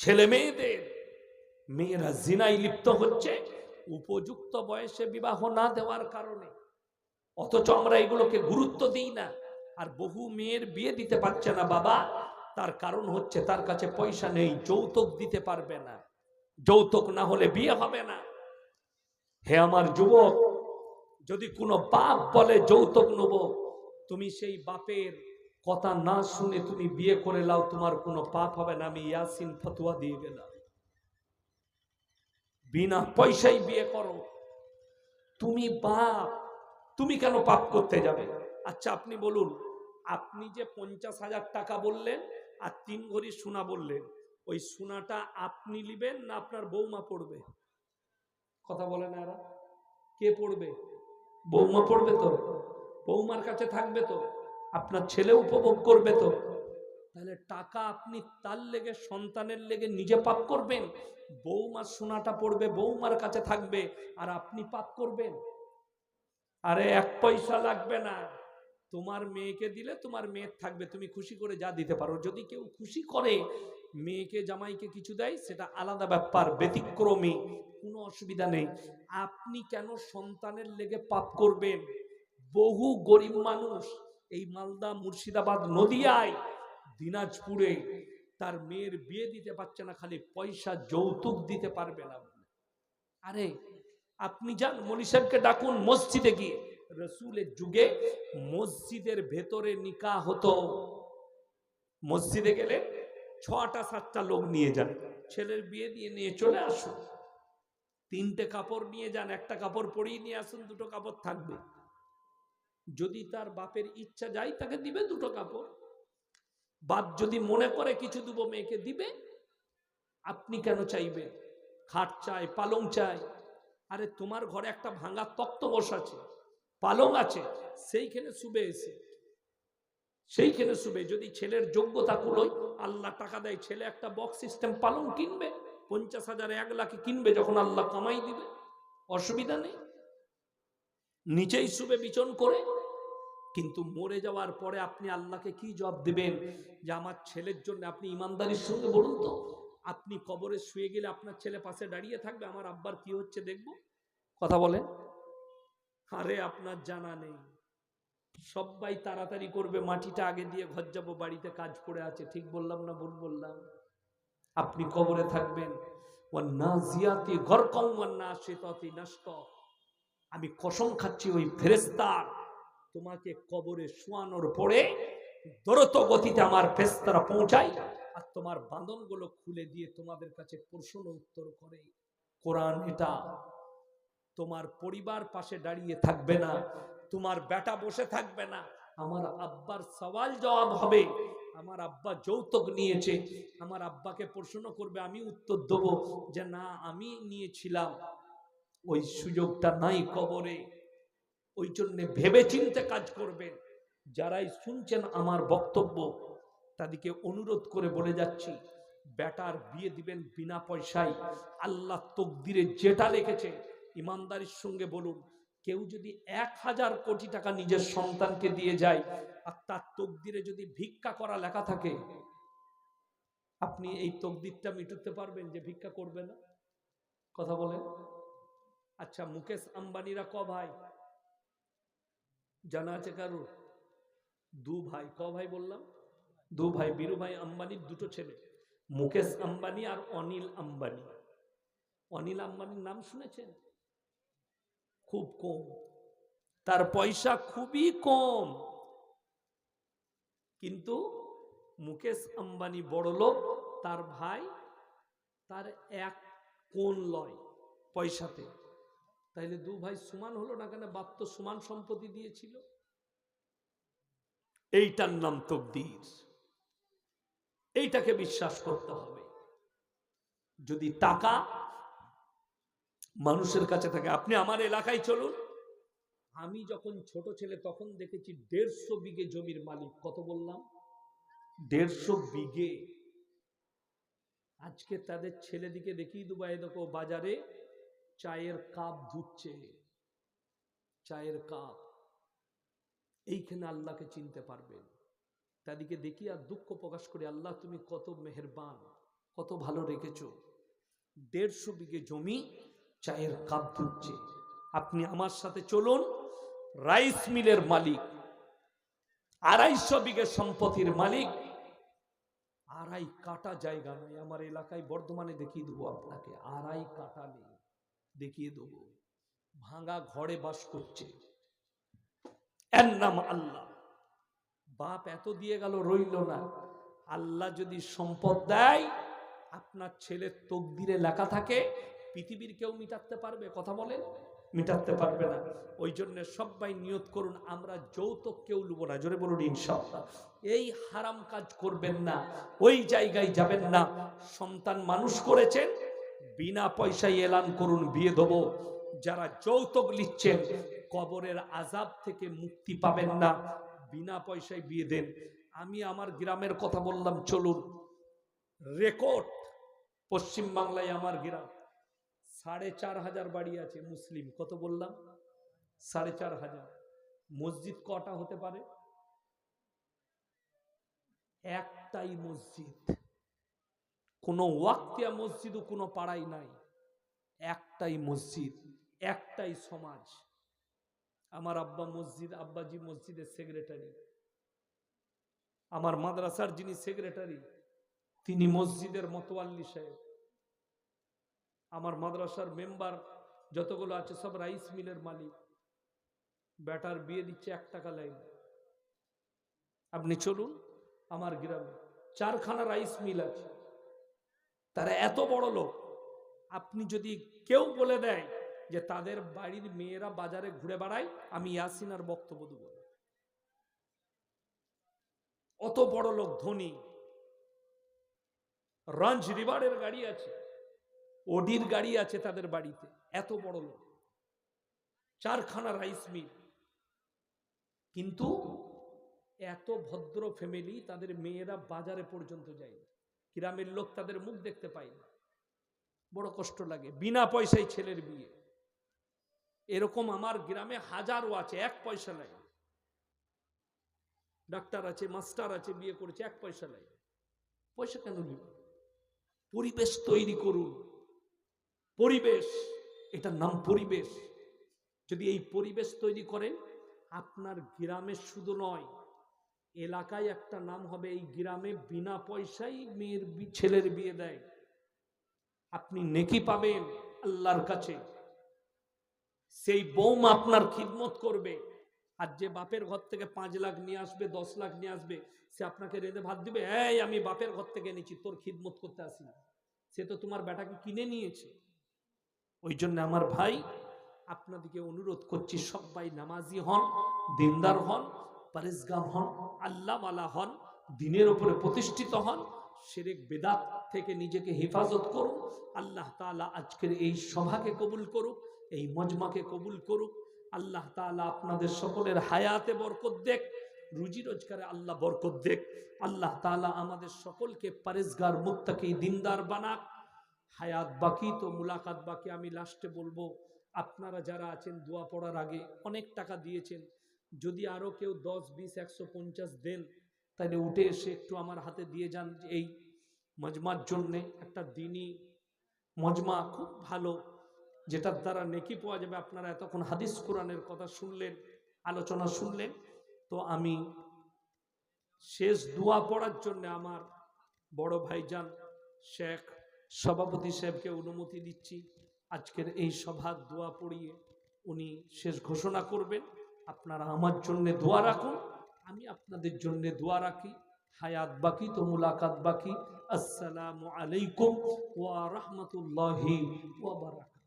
ছেলে মেয়েদের। মেয়েরা জিনাই লিপ্ত হচ্ছে, উপযুক্ত বয়সে বিবাহ না দেওয়ার কারণে। অথচ আমরা এগুলোকে গুরুত্ব দিই না। আর বহু মেয়ের বিয়ে দিতে পারছে না বাবা। তার কারণ হচ্ছে তার কাছে পয়সা নেই, যৌতুক দিতে পারবে না। যৌতুক না হলে বিয়ে হবে না। হে আমার যুবক, যদি কোনো বাপ বলে যৌতুক নেব, তুমি সেই বাপের কথা না শুনে তুমি বিয়ে করে লাও, তোমার কোনো পাপ হবে না। আমি ইয়াসিন ফতুয়া দিয়ে গেলাম। বিনা পয়সায় বিয়ে করো। তুমি বাপ, তুমি কেন পাপ করতে যাবে? আচ্ছা আপনি বলুন, আপনি যে পঞ্চাশ হাজার টাকা বললেন আর তিন ভরি সোনা বললেন, ওই সোনাটা আপনি নিবেন না আপনার বৌমা পড়বে? কথা বলে না এরা। কে পড়বে? বৌমা পড়বে তো? বৌমার কাছে থাকবে তো? আপনার ছেলে উপভোগ করবে তো। তাহলে টাকা আপনি তার লেগে, সন্তানের লেগে নিজে পাপ করবেন। বৌমার সোনাটা পড়বে, বৌমার কাছে থাকবে, আর আপনি পাপ করবেন। আরে এক পয়সা লাগবে না। তোমার মেয়েকে দিলে তোমার মেয়ের থাকবে। তুমি খুশি করে যা দিতে পারো। যদি কেউ খুশি করে, মেয়েকে, জামাইকে কিছু দেয়, সেটা আলাদা ব্যাপার, ব্যতিক্রমী, কোনো অসুবিধা নেই। আপনি কেন সন্তানের লেগে পাপ করবেন? বহু গরিব মানুষ এই মালদা মুর্শিদাবাদ নদিয়ায়, দিনাজপুরে তার মেয়ের বিয়ে দিতে পারছে না, খালি পয়সা যৌতুক দিতে পারবে না। আরে, আপনি যান, মলি সাহেবকে ডাকুন মসজিদে গিয়ে। রসুলের যুগে মসজিদের ভেতরে নিকা হতো। মসজিদে গেলে ছটা, সাতটা লোক নিয়ে যান। ছেলের বিয়ে দিয়ে নিয়ে চলে আসুন। তিনটে কাপড় নিয়ে যান, একটা কাপড় পরিয়ে নিয়ে আসুন, দুটো কাপড় থাকবে। যদি তার বাপের ইচ্ছা যায় তাকে দিবে দুটো কাপড়। বাপ যদি মনে করে কিছু দেবো মেয়েকে দিবে, আপনি কেন চাইবেন খাট চাই, পালং চাই। আরে তোমার ঘরে একটা ভাঙা তক্ত বসাছে পালং আছে, সেইখানে শুবে এসে। সেইখানে শুবে, যদি ছেলের যোগ্যতা কুলোয়, আল্লাহ টাকা দেয়, ছেলে একটা বক্স সিস্টেম পালং কিনবে, পঞ্চাশ হাজার, এক লাখে কিনবে, যখন আল্লাহ কামাই দিবে, অসুবিধা নেই। নিচেই শুবে বিচন করে কিন্তু মরে যাওয়ার পরে আপনি আল্লাহকে কি জবাব দিবেন? যে আমার ছেলের জন্য আপনি ইমানদারির সঙ্গে বলুন তো। আপনি কবরে শুয়ে গেলে আপনার ছেলে পাশে দাঁড়িয়ে থাকবে, আমার আব্বার কি হচ্ছে দেখব? কথা বলেন। আরে, আপনার জানা নেই। সবাই তাড়াতাড়ি করবে, মাটিটা আগে দিয়ে ঘর যাব, বাড়িতে কাজ পড়ে আছে, ঠিক বললাম না ভুল বললাম? আপনি কবরে থাকবেন। আমি কসম খাচ্ছি ওই ফেরেস্তার তোমাকে কবরে শোয়ানোর পরে দ্রুত গতিতে আমার ফেস্তারা পৌঁছায় আর তোমার বাঁধনগুলো খুলে দিয়ে তোমাদের কাছে প্রশ্ন উত্তর করে। কোরআন এটা, তোমার পরিবার পাশে দাঁড়িয়ে থাকবে না, তোমার বেটা বসে থাকবে না, আমার আব্বার সওয়াল জবাব হবে, আমার আব্বা যৌতুক নিয়েছে, আমার আব্বাকে প্রশ্ন করবে, আমি উত্তর দেব যে না, আমি নিয়েছিলাম, ওই সুযোগটা নাই কবরে। ওই জন্যে ভেবে চিনতে কাজ করবেন। যারাই শুনছেন আমার বক্তব্য, তাদেরকে অনুরোধ করে বলে যাচ্ছি বেটার বিয়ে দিবেন বিনা পয়সায়। আল্লাহ তকদিরে যেটা রেখেছে, ইমানদারির সঙ্গে বলুন, কেউ যদি এক হাজার কোটি টাকা নিজের সন্তানকে দিয়ে যায় আর তার তকদিরে যদি ভিক্ষা করা লেখা থাকে, আপনি এই তকদিরটা মিটুতে পারবেন যে ভিক্ষা করবে না? কথা বলেন। আচ্ছা মুকেশ আম্বানিরা ক ভাই? জানা আছে কারুর? দু ভাই। ক ভাই বললাম? দু ভাই, বীরু ভাই আম্বানির দুটো ছেলে। মুকেশ আম্বানি আর অনিল আম্বানি। অনিল আম্বানির নাম শুনেছেন? খুব কম। তার পয়সা খুবই কম। কিন্তু মুকেশ আম্বানি বড় লোক, তার ভাই, তার এক কোন লয় পয়সাতে। তাইলে দু ভাই সমান হলো না কেন? বাপ তো সমান সম্পত্তি দিয়েছিল। এইটার নাম তকদির। এইটাকে বিশ্বাস করতে হবে। যদি টাকা মানুষের কাছে থাকে, আপনি আমার এলাকায় চলুন। আমি যখন ছোট ছেলে, তখন দেখেছি দেড়শো বিঘে জমির মালিক। কত বললাম? দেড়শো বিঘে। আজকে তাদের ছেলেদিকে দেখিয়ে দেবো, এই দেখো বাজারে চায়ের কাপ ধুচ্ছে, চায়ের কাপ। এইখানে আল্লাহকে চিনতে পারবেন। তাদেরকে দেখি আর দুঃখ প্রকাশ করে, আল্লাহ, তুমি কত মেহেরবান, কত ভালো রেখেছো। দেড়শো বিঘে জমি চায়ের কাপ ধুচ্ছে। আপনি আমার সাথে চলুন, রাইস মিলের মালিক, আড়াইশো বিঘে সম্পত্তির মালিক। আড়াই কাটা জায়গা নাই আমার এলাকায় বর্ধমানে দেখিয়ে দেবো আপনাকে, আড়াই কাটা নেই। দেখিয়ে দেবো। ভাঙা ঘরে বাস করছে। এর নাম আল্লাহ। বাপ এত দিয়ে গেল, রইল না। আল্লাহ যদি সম্পদ দেয়, আপনার ছেলের তকদিরে লেখা থাকে, পৃথিবীর কেউ মিটাতে পারবে? কথা বলেন। মিটাতে পারবে না। ওই জন্য সবাই নিয়ত করুন, আমরা যৌতুক কেউ লুবো না। জোরে বলুন, ইনশাআল্লাহ। এই হারাম কাজ করবেন না। ওই জায়গায় যাবেন না। সন্তান মানুষ করেছেন বিনা পয়সায় এলান করুন, বিয়ে দেবো। যারা যৌতুক নিচ্ছেন, কবরের আজাব থেকে মুক্তি পাবেন না। বিনা পয়সায় বিয়ে দেন। আমি আমার গ্রামের কথা বললাম, চলুন। রেকর্ড পশ্চিম বাংলায় আমার গ্রাম। সাড়ে চার হাজার বাড়ি আছে মুসলিম। কত বললাম? সাড়ে চার হাজার। মসজিদ কটা হতে পারে? একটাই মসজিদ। কোনো ওয়াক্তিয়া মসজিদও কোনো পাড়াই নাই। একটাই মসজিদ, একটাই সমাজ। আমার আব্বা মসজিদ, আব্বাজি মসজিদের সেক্রেটারি। আমার মাদ্রাসার যিনি সেক্রেটারি, তিনি মসজিদের মতোয়াল্লি সাহেব। আমার মাদ্রাসার মেম্বার যতগুলো আছে সব রাইস মিলের মালিক। ব্যাটার বিয়ে দিচ্ছে এক টাকা লাইন। আপনি চলুন আমার গ্রামে। চারখানা রাইস মিল আছে। তারা এত বড় লোক। আপনি যদি কেউ বলে দেয় যে তাদের বাড়ির মেয়েরা বাজারে ঘুরে বেড়ায়, আমি ইয়াসিনার বক্তব্য দেব অত বড় লোক ধনী। রঞ্জ রিভারের গাড়ি আছে, ওডির গাড়ি আছে তাদের বাড়িতে, এত বড় লোক। চারখানা রাইস মিল। কিন্তু এত ভদ্র ফ্যামিলি তাদের মেয়েরা বাজারে পর্যন্ত যায় না। গ্রামের লোক তাদের মুখ দেখতে পায় না। বড় কষ্ট লাগে। বিনা পয়সায় ছেলের বিয়ে। এরকম আমার গ্রামে হাজারও আছে, এক পয়সা লাগে ডাক্তার আছে, মাস্টার আছে, বিয়ে করেছে, এক পয়সা লাগে পয়সা কেন নিব পরিবেশ তৈরি করুন। পরিবেশ, এটার নাম পরিবেশ। যদি এই পরিবেশ তৈরি করেন, আপনার গ্রামে শুধু নয় এলাকায় একটা নাম হবে, এই গ্রামে বিনা পয়সায় মেয়ের ছেলের বিয়ে দেয়। আপনি নেকি পাবেন আল্লাহর কাছে। সেই বৌমা আপনার খিদমত করবে। আর যে বাপের ঘর থেকে পাঁচ লাখ নিয়ে আসবে, দশ লাখ নিয়ে আসবে, সে আপনাকে রেঁধে ভাত দিবে, এই, আমি বাপের ঘর থেকে এনেছি, তোর খিদমত করতে আসি না। সে তো তোমার বেটাকে কিনে নিয়েছে। ওই জন্য আমার ভাই আপনাদেরকে অনুরোধ করছি, সবাই নামাজি হন, দিনদার হন পারেজগার হন, আল্লাহওয়ালা হন, দিনের ওপরে প্রতিষ্ঠিত হন, সেরেক বেদাত থেকে নিজেকে হেফাজত করুক, আল্লাহ তাআলা আজকের এই সভাকে কবুল করুক, এই মজমাকে কবুল করুক, আল্লাহ তাআলা আপনাদের সকলের হায়াতে বরকত দেখ রুজি রোজগারে আল্লাহ বরকত দেখ আল্লাহ তাআলা আমাদের সকলকে পারেজগার মুক্তাকে দিনদার বানাক। হায়াত বাকি তো মুলাকাত বাকি, আমি লাস্টে বলব, আপনারা যারা আছেন, দোয়া পড়ার আগে অনেক টাকা দিয়েছেন যদি আরও কেউ দশ, বিশ, একশো, পঞ্চাশ দেন, তাহলে উঠে এসে একটু আমার হাতে দিয়ে যান এই মজমার জন্যে একটা দিনই মজমা খুব ভালো, যেটার দ্বারা নেকি পাওয়া যাবে। আপনারা এতক্ষণ হাদিস কোরআনের কথা শুনলেন, আলোচনা শুনলেন, তো আমি শেষ দোয়া পড়ার জন্য আমার বড় ভাইজান শেখ সভাপতি সাহেবকে অনুমতি দিচ্ছি। আজকের এই সভার দোয়া পড়িয়ে উনি শেষ ঘোষণা করবেন। আপনারা আমার জন্য দোয়া রাখুন, আমি আপনাদের জন্য দোয়া রাখি। হায়াত বাকি তো মুলাকাত বাকি। আসসালামু আলাইকুম ওয়া রাহমাতুল্লাহি ওয়া বারাকাতুহু।